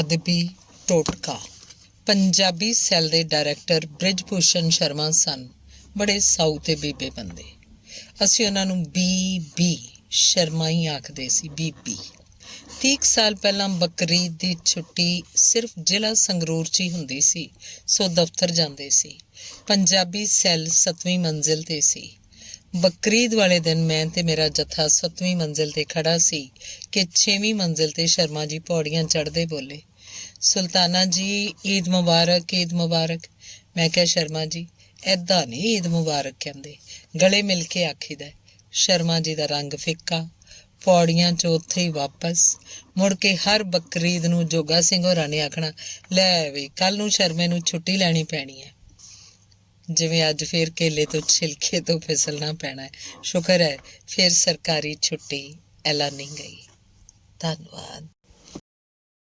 ਅਦਬੀ ਟੋਟਕਾ। ਪੰਜਾਬੀ ਸੈੱਲ ਦੇ ਡਾਇਰੈਕਟਰ ਬ੍ਰਿਜਭੂਸ਼ਣ ਸ਼ਰਮਾ ਸਨ। ਬੜੇ ਸਾਊ ਤੇ ਬੀਬੇ ਬੰਦੇ। ਅਸੀਂ ਉਹਨਾਂ ਨੂੰ ਬੀ ਬੀ ਸ਼ਰਮਾ ਹੀ ਆਖਦੇ ਸੀ ਬੀਬੀ 30 ਕੁ ਸਾਲ ਪਹਿਲਾਂ ਬਕਰੀਦ ਦੀ ਛੁੱਟੀ ਸਿਰਫ ਜ਼ਿਲ੍ਹਾ ਸੰਗਰੂਰ 'ਚ ਹੀ ਹੁੰਦੀ ਸੀ, ਸੋ ਦਫ਼ਤਰ ਜਾਂਦੇ ਸੀ। ਪੰਜਾਬੀ ਸੈੱਲ 7ਵੀਂ ਮੰਜ਼ਿਲ ਤੇ ਸੀ। ਬਕਰੀਦ ਵਾਲੇ ਦਿਨ ਮੈਂ ਤੇ ਮੇਰਾ ਜੱਥਾ 7ਵੀਂ ਮੰਜ਼ਿਲ ਤੇ ਖੜਾ ਸੀ ਕਿ 6ਵੀਂ ਮੰਜ਼ਿਲ ਤੇ ਸ਼ਰਮਾ ਜੀ ਪੌੜੀਆਂ ਚੜ੍ਹਦੇ ਬੋਲੇ, ਸੁਲਤਾਨਾ ਜੀ, ਈਦ ਮੁਬਾਰਕ ਈਦ ਮੁਬਾਰਕ। ਮੈਂ ਕਿਹਾ, ਸ਼ਰਮਾ ਜੀ ਐਦਾਂ ਨਹੀਂ ਈਦ ਮੁਬਾਰਕ ਕਹਿੰਦੇ। ਗਲੇ ਮਿਲ ਕੇ ਆਖੀਦਾ ਹੈ। ਸ਼ਰਮਾ ਜੀ ਦਾ ਰੰਗ ਫਿੱਕਾ, ਪੌੜੀਆਂ 'ਚ ਉੱਥੇ ਹੀ ਵਾਪਸ। ਮੁੜ ਕੇ ਹਰ ਬਕਰੀਦ ਨੂੰ ਜੋਗਾ ਸਿੰਘ ਹੋਰਾਂ ਨੇ ਆਖਣਾ, ਲੈ ਵੀ ਕੱਲ ਨੂੰ ਸ਼ਰਮੇ ਨੂੰ ਛੁੱਟੀ ਲੈਣੀ ਪੈਣੀ ਹੈ ਜਿਵੇਂ ਅੱਜ ਫੇਰ ਕੇਲੇ ਤੋਂ ਛਿਲਕੇ ਤੋਂ ਫਿਸਲਣਾ ਪੈਣਾ ਹੈ। ਸ਼ੁਕਰ ਹੈ, ਫੇਰ ਸਰਕਾਰੀ ਛੁੱਟੀ ਐਲਾਨੀ ਗਈ। ਧੰਨਵਾਦ।